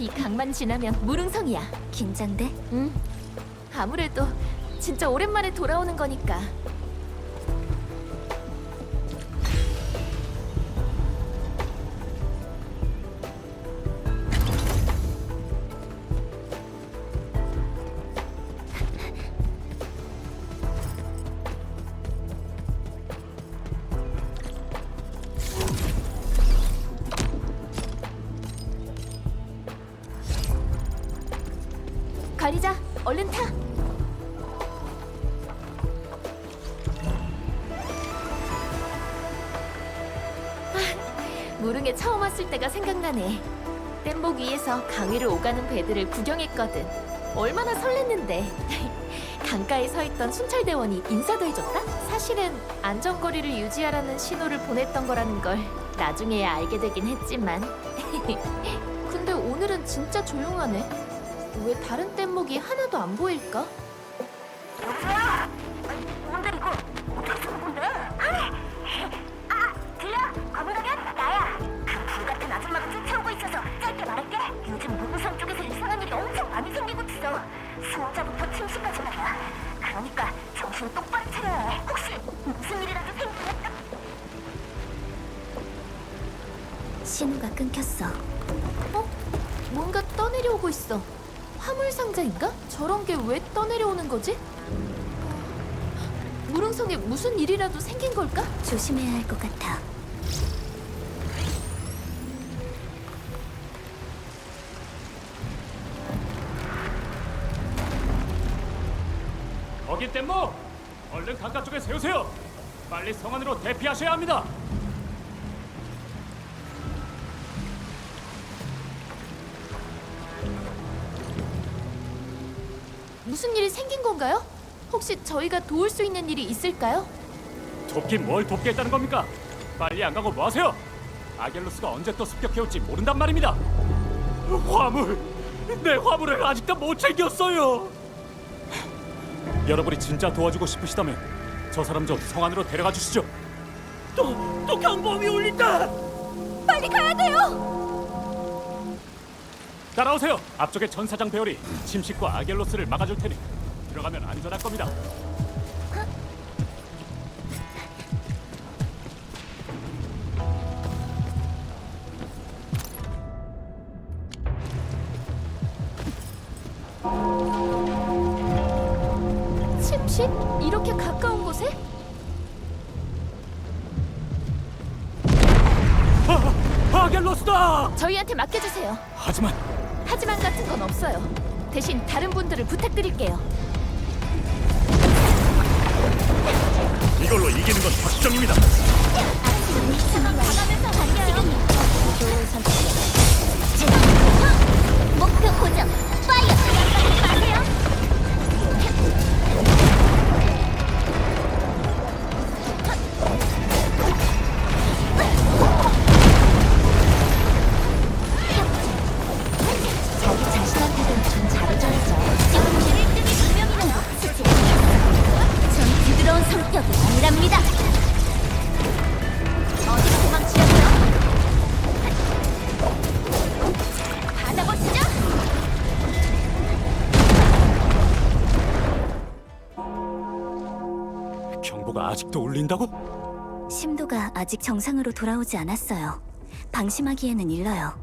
이 강만 지나면 무릉성이야. 긴장돼? 응. 아무래도 진짜 오랜만에 돌아오는 거니까. 무릉에 처음 왔을 때가 생각나네. 뗏목 위에서 강위를 오가는 배들을 구경했거든. 얼마나 설렜는데. 강가에 서 있던 순찰대원이 인사도 해줬다? 사실은 안전거리를 유지하라는 신호를 보냈던 거라는 걸 나중에야 알게 되긴 했지만. 근데 오늘은 진짜 조용하네. 왜 다른 뗏목이 하나도 안 보일까? 정신 똑바로 차려야 해. 혹시 무슨 일이라도 생기면 신호가 끊겼어. 어? 뭔가 떠내려오고 있어. 화물 상자인가? 저런 게 왜 떠내려오는 거지? 무릉성에 무슨 일이라도 생긴 걸까? 조심해야 할 것 같아. 거기 뗏목! 얼른 강가 쪽에 세우세요! 빨리 성 안으로 대피하셔야 합니다! 무슨 일이 생긴 건가요? 혹시 저희가 도울 수 있는 일이 있을까요? 돕긴 뭘 돕겠다는 겁니까? 빨리 안 가고 뭐 하세요? 아겔로스가 언제 또 습격해올지 모른단 말입니다! 화물! 내 화물을 아직도 못 챙겼어요! 여러분이 진짜 도와주고 싶으시다면 저 사람 좀 성 안으로 데려가 주시죠! 또, 또 경보음이 울린다! 빨리 가야 돼요! 따라오세요. 앞쪽에 전사장 배열이 침식과 아겔로스를 막아줄 테니 들어가면 안전할 겁니다. 곳에? 아, 아겔로스다! 저희한테 맡겨주세요. 하지만 하지만 같은 건 없어요. 대신 다른 분들을 부탁드릴게요. 이걸로 이기는 건 확정입니다. 목표 울린다고? 심도가 아직 정상으로 돌아오지 않았어요. 방심하기에는 일러요.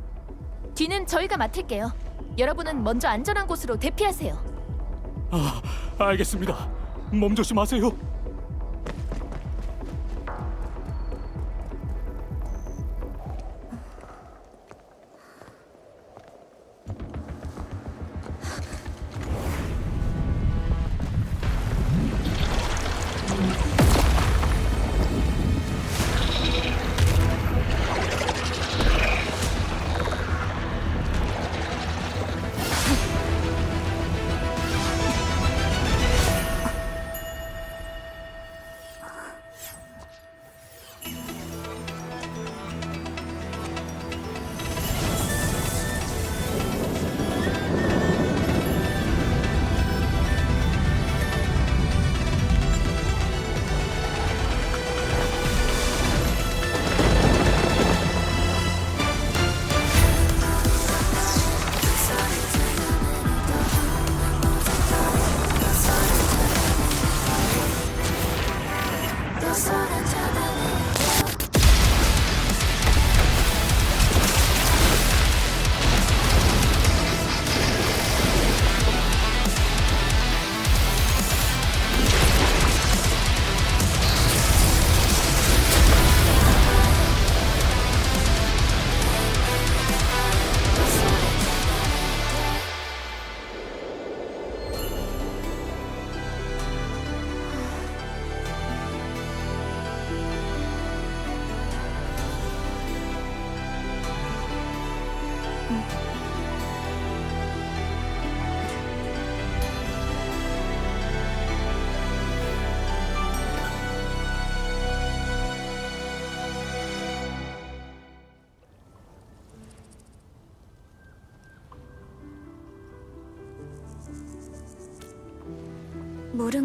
뒤는 저희가 맡을게요. 여러분은 먼저 안전한 곳으로 대피하세요. 아, 알겠습니다. 몸 조심하세요.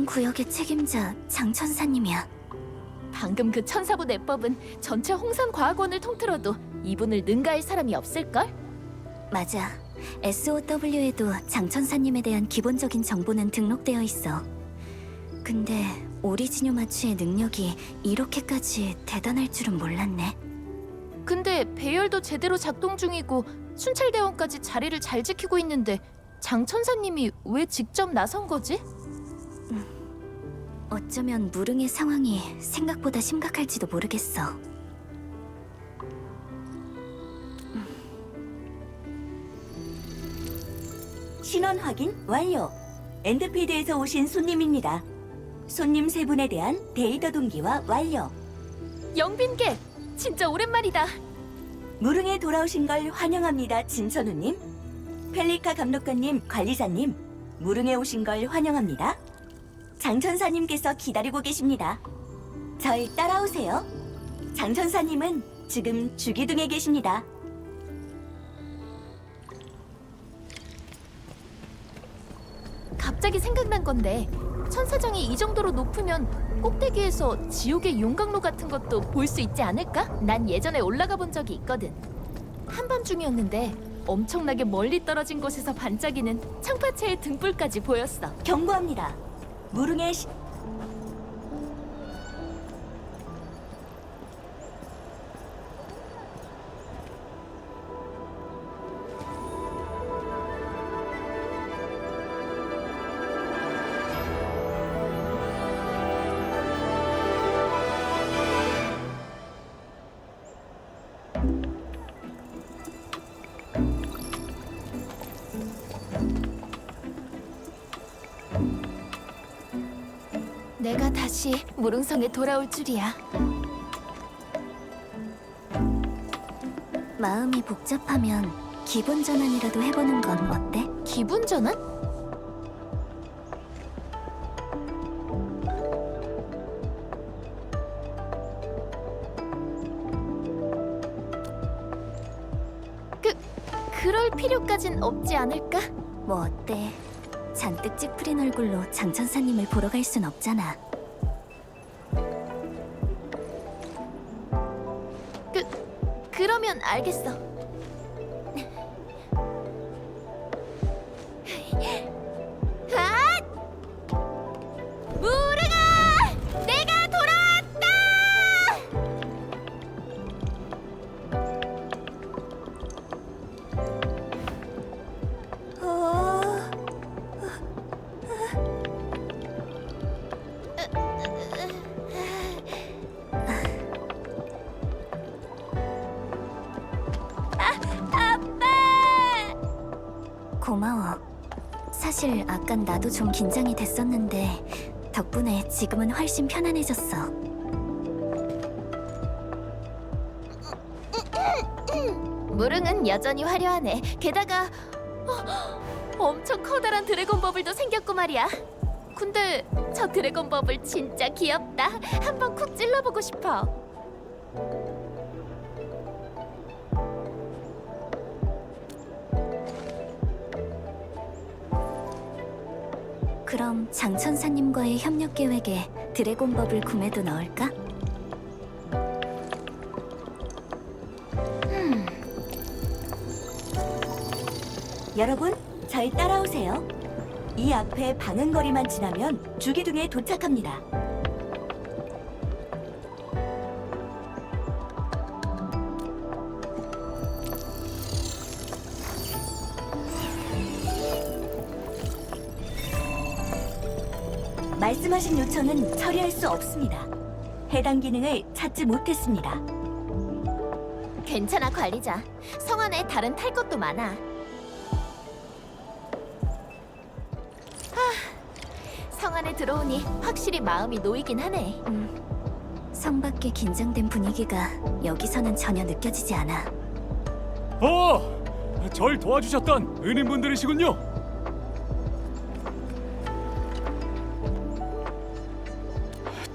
이번 구역의 책임자 장천사님이야. 방금 그 천사부 내법은 전체 홍산과학원을 통틀어도 이분을 능가할 사람이 없을걸? 맞아. SOW에도 장천사님에 대한 기본적인 정보는 등록되어 있어. 근데 오리지뉴 마취의 능력이 이렇게까지 대단할 줄은 몰랐네. 근데 배열도 제대로 작동 중이고 순찰대원까지 자리를 잘 지키고 있는데 장 천사님이 왜 직접 나선 거지? 어쩌면 무릉의 상황이 생각보다 심각할지도 모르겠어. 신원 확인 완료. 엔드피드에서 오신 손님입니다. 손님 세 분에 대한 데이터 동기화 완료. 영빈계 진짜 오랜만이다. 무릉에 돌아오신 걸 환영합니다, 진천우님. 펠리카 감독관님, 관리자님, 무릉에 오신 걸 환영합니다. 장천사님께서 기다리고 계십니다. 절 따라오세요. 장천사님은 지금 주기둥에 계십니다. 갑자기 생각난 건데 천사장이 이 정도로 높으면 꼭대기에서 지옥의 용광로 같은 것도 볼 수 있지 않을까? 난 예전에 올라가 본 적이 있거든. 한밤중이었는데 엄청나게 멀리 떨어진 곳에서 반짝이는 창파체의 등불까지 보였어. 경고합니다. 무릉의 시... 내가 다시 무릉성에 돌아올 줄이야. 마음이 복잡하면 기본 전환이라도 해보는 건 어때? 기분 전환? 잔뜩 찌푸린 얼굴로 장천사님을 보러 갈 순 없잖아. 그 그러면 알겠어. 고마워. 사실 아깐 나도 좀 긴장이 됐었는데 덕분에 지금은 훨씬 편안해졌어. 무릉은 여전히 화려하네. 게다가 어, 엄청 커다란 드래곤 버블도 생겼고 말이야. 근데 저 드래곤 버블 진짜 귀엽다. 한번 쿡 찔러보고 싶어. 그럼 장천사님과의 협력 계획에 드래곤 버블 구매도 넣을까? 여러분, 절 따라오세요. 이 앞에 방은거리만 지나면 주기둥에 도착합니다. 말씀하신 요청은 처리할 수 없습니다. 해당 기능을 찾지 못했습니다. 괜찮아 관리자. 성 안에 다른 탈 것도 많아. 하, 성 안에 들어오니 확실히 마음이 놓이긴 하네. 음, 성 밖의 긴장된 분위기가 여기서는 전혀 느껴지지 않아. 어, 절 도와주셨던 은인분들이시군요.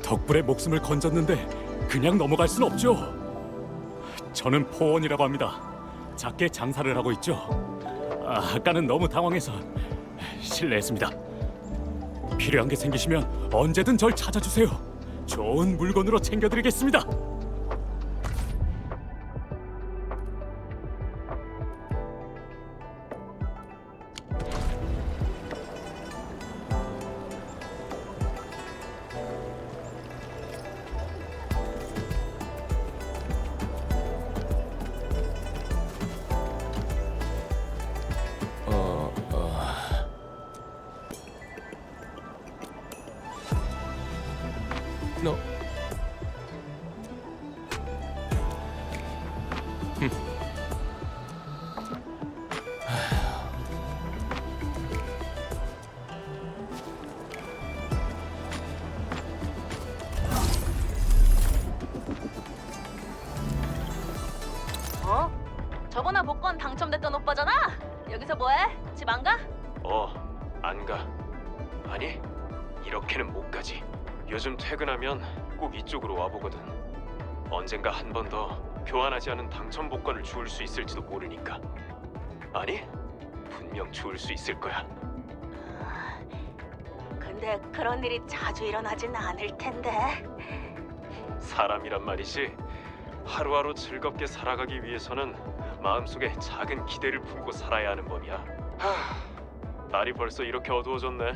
덕분에 목숨을 건졌는데 그냥 넘어갈 순 없죠. 저는 포원이라고 합니다. 작게 장사를 하고 있죠. 아, 아까는 너무 당황해서 실례했습니다. 필요한 게 생기시면 언제든 절 찾아주세요. 좋은 물건으로 챙겨드리겠습니다. 집 안 가? 어, 안 가. 아니, 이렇게는 못 가지. 요즘 퇴근하면 꼭 이쪽으로 와보거든. 언젠가 한 번 더 교환하지 않은 당첨 복권을 주울 수 있을지도 모르니까. 아니, 분명 주울 수 있을 거야. 근데 그런 일이 자주 일어나진 않을 텐데. 사람이란 말이지. 하루하루 즐겁게 살아가기 위해서는 마음속에 작은 기대를 품고 살아야 하는 법이야. 하, 날이 벌써 이렇게 어두워졌네.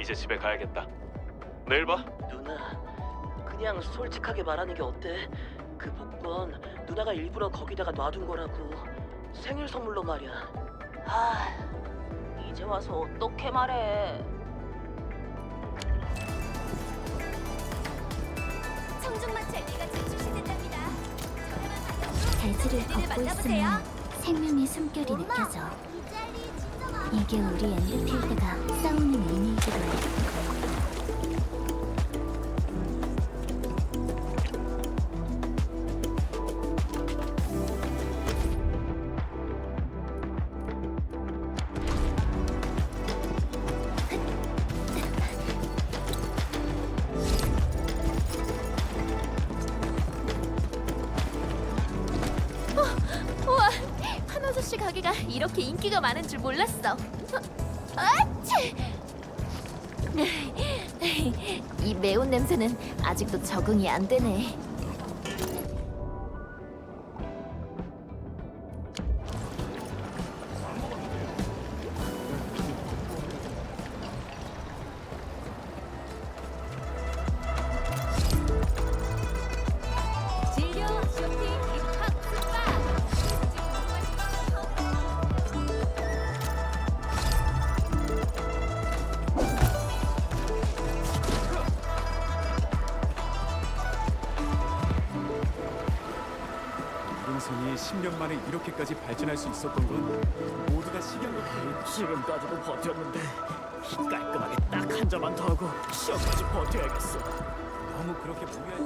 이제 집에 가야겠다. 내일 봐. 누나, 그냥 솔직하게 말하는 게 어때? 그 복권 누나가 일부러 거기다가 놔둔 거라고. 생일 선물로 말이야. 아, 이제 와서 어떻게 말해? 청중만 젤리가 출시된답니다. 대지를 걷고 있으면 생명의 숨결이 느껴져. 이게 우리 엔드필드가 싸우는 의미이기도 해. 가게가 이렇게 인기가 많은 줄 몰랐어. 어, 아치! 이 매운 냄새는 아직도 적응이 안 되네. 이렇게까지 발전할 수 있었던 건 모두가 식양을 지금까지도 버텼는데 깔끔하게 딱한 잔만 더 하고 시험까지 버텨야겠어. 너무 그렇게 무리하지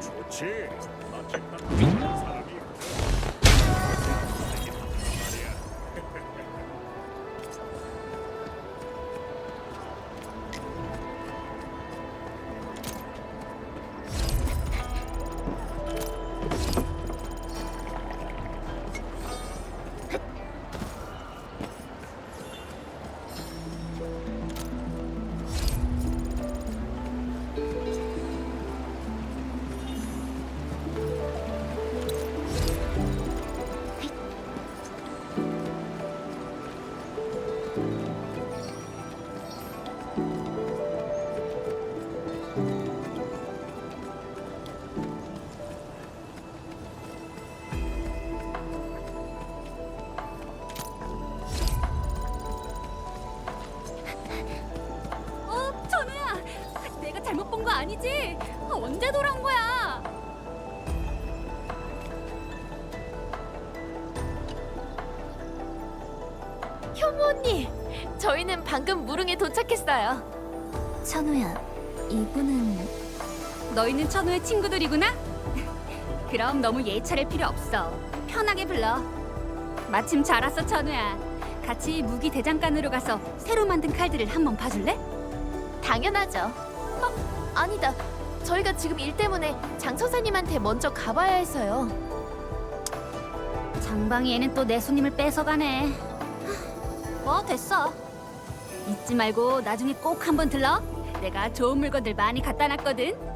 좋지. 사람이 방금 무릉에 도착했어요. 천우야, 이분은 너희는 천우의 친구들이구나? 그럼 너무 예찰할 필요 없어. 편하게 불러. 마침 잘 왔어, 천우야. 같이 무기 대장간으로 가서 새로 만든 칼들을 한번 봐줄래? 당연하죠. 어, 아니다. 저희가 지금 일 때문에 장 처사님한테 먼저 가봐야 해서요. 장방이 애는 또 내 손님을 뺏어가네. 뭐 됐어. 잊지 말고 나중에 꼭 한번 들러. 내가 좋은 물건들 많이 갖다 놨거든.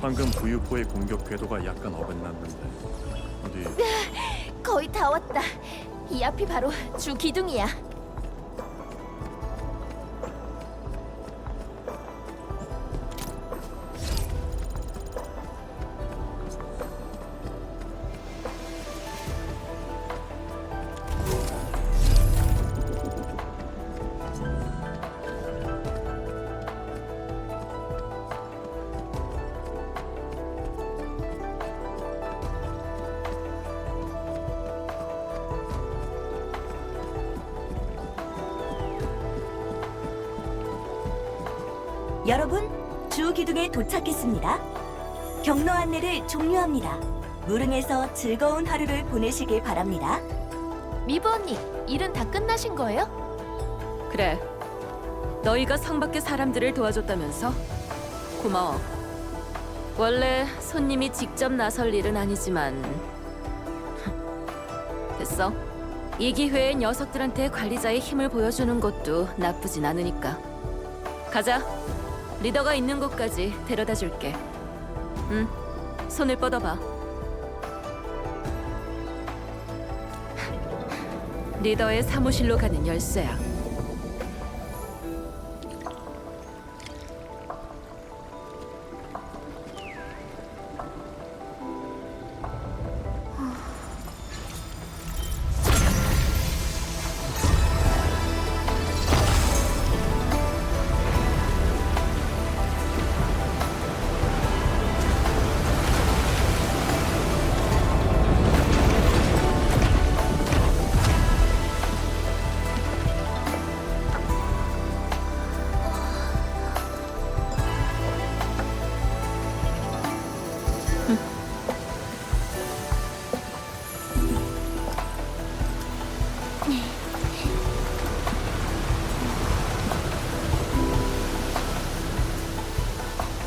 방금 부유포의 공격 궤도가 약간 어긋났는데 어디 거의 다 왔다. 이 앞이 바로 주 기둥이야. 여러분, 주 기둥에 도착했습니다. 경로 안내를 종료합니다. 무릉에서 즐거운 하루를 보내시길 바랍니다. 미부 언니, 일은 다 끝나신 거예요? 그래. 너희가 성 밖의 사람들을 도와줬다면서? 고마워. 원래 손님이 직접 나설 일은 아니지만 됐어. 이 기회에 녀석들한테 관리자의 힘을 보여주는 것도 나쁘진 않으니까. 가자. 리더가 있는 곳까지 데려다 줄게. 응. 손을 뻗어봐. 리더의 사무실로 가는 열쇠야.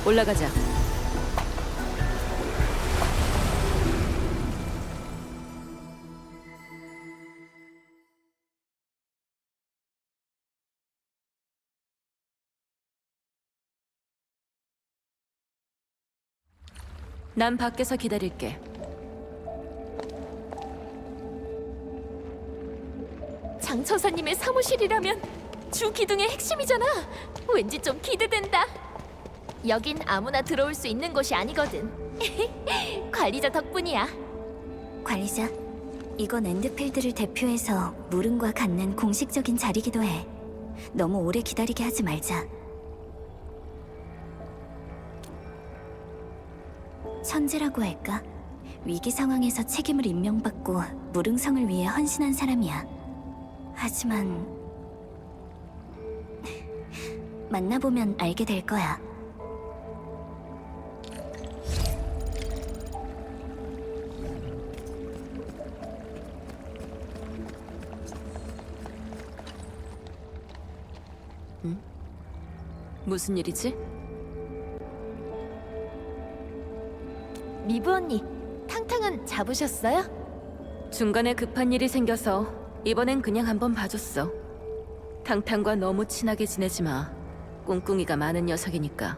올라가자. 난 밖에서 기다릴게. 장 처사님의 사무실이라면 주 기둥의 핵심이잖아. 왠지 좀 기대된다. 여긴 아무나 들어올 수 있는 곳이 아니거든. 관리자 덕분이야. 관리자, 이건 엔드필드를 대표해서 무릉과 갖는 공식적인 자리기도 해. 너무 오래 기다리게 하지 말자. 천재라고 할까? 위기 상황에서 책임을 임명받고 무릉성을 위해 헌신한 사람이야. 하지만 만나보면 알게 될 거야. 무슨 일이지? 미부 언니, 탕탕은 잡으셨어요? 중간에 급한 일이 생겨서 이번엔 그냥 한번 봐줬어. 탕탕과 너무 친하게 지내지 마. 꿍꿍이가 많은 녀석이니까.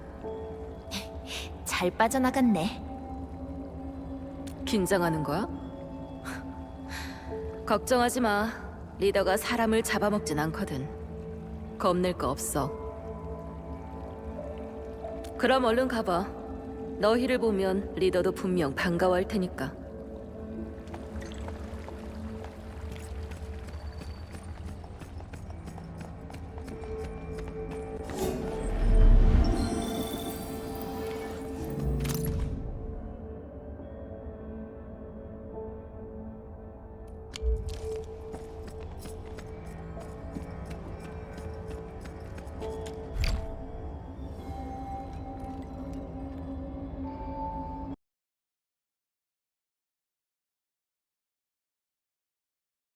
잘 빠져나갔네. 긴장하는 거야? 걱정하지 마. 리더가 사람을 잡아먹진 않거든. 겁낼 거 없어. 그럼 얼른 가봐. 너희를 보면 리더도 분명 반가워할 테니까.